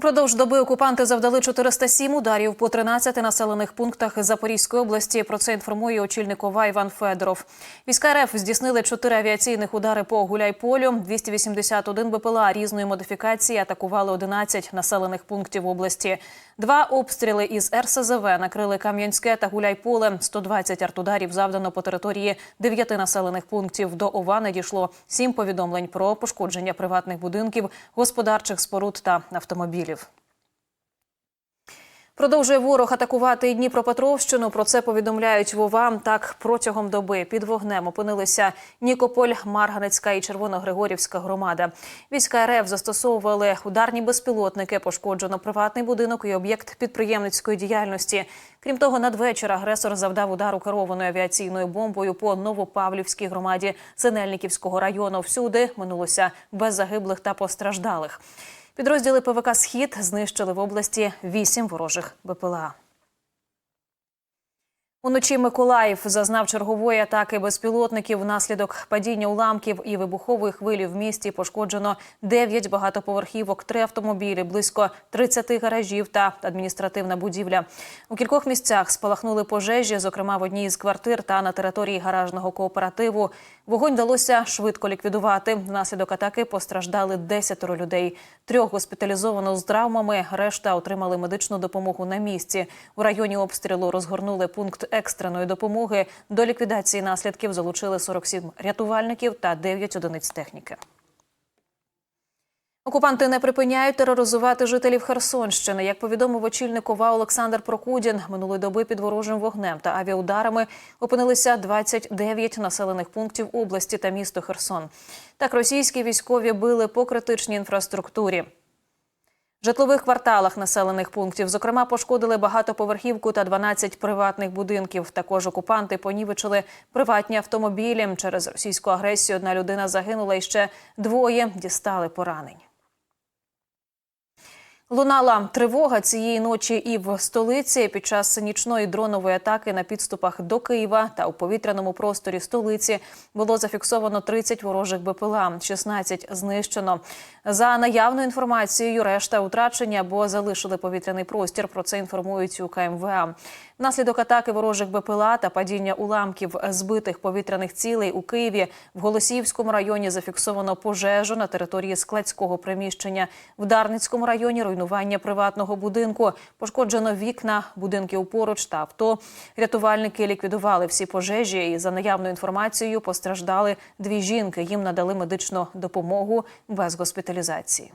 Упродовж доби окупанти завдали 407 ударів по 13 населених пунктах Запорізької області. Про це інформує очільник ОВА Іван Федоров. Війська РФ здійснили 4 авіаційних удари по Гуляйполю, 281 БПЛА різної модифікації атакували 11 населених пунктів області. Два обстріли із РСЗВ накрили Кам'янське та Гуляйполе. 120 артударів завдано по території 9 населених пунктів. До ОВА надійшло 7 повідомлень про пошкодження приватних будинків, господарчих споруд та автомобілів. Продовжує ворог атакувати Дніпропетровщину. Про це повідомляють Вова. Так протягом доби під вогнем опинилися Нікополь, Марганецька і Червоногригорівська громада. Війська РФ застосовували ударні безпілотники. Пошкоджено приватний будинок і об'єкт підприємницької діяльності. Крім того, надвечір агресор завдав удару керованою авіаційною бомбою по Новопавлівській громаді Синельниківського району. Всюди минулося без загиблих та постраждалих. Підрозділи ПВК Схід знищили в області вісім ворожих БПЛА. Уночі Миколаїв зазнав чергової атаки безпілотників. Внаслідок падіння уламків і вибухової хвилі в місті пошкоджено 9 багатоповерхівок, 3 автомобілі, близько 30 гаражів та адміністративна будівля. У кількох місцях спалахнули пожежі, зокрема в одній із квартир та на території гаражного кооперативу. Вогонь вдалося швидко ліквідувати. Внаслідок атаки постраждали 10 людей. Трьох госпіталізовано з травмами. Решта отримали медичну допомогу на місці. У районі обстрілу розгорнули пункт екстреної допомоги. До ліквідації наслідків залучили 47 рятувальників та 9 одиниць техніки. Окупанти не припиняють тероризувати жителів Херсонщини. Як повідомив очільник ОВА Олександр Прокудін, минулої доби під ворожим вогнем та авіаударами опинилися 29 населених пунктів області та місто Херсон. Так російські військові били по критичній інфраструктурі. Житлових кварталах населених пунктів, зокрема, пошкодили багатоповерхівку та 12 приватних будинків. Також окупанти понівечили приватні автомобілі. Через російську агресію одна людина загинула і ще двоє дістали поранень. Лунала тривога цієї ночі і в столиці під час нічної дронової атаки на підступах до Києва та у повітряному просторі столиці було зафіксовано 30 ворожих БПЛА, 16 знищено. За наявною інформацією, решта утрачені або залишили повітряний простір. Про це інформують у КМВА. Внаслідок атаки ворожих БПЛА та падіння уламків збитих повітряних цілей у Києві в Голосіївському районі зафіксовано пожежу на території складського приміщення. В Дарницькому районі руйнування приватного будинку. Пошкоджено вікна, будинків поруч та авто. Рятувальники ліквідували всі пожежі. І за наявною інформацією постраждали дві жінки. Їм надали медичну допомогу без госпіталізації.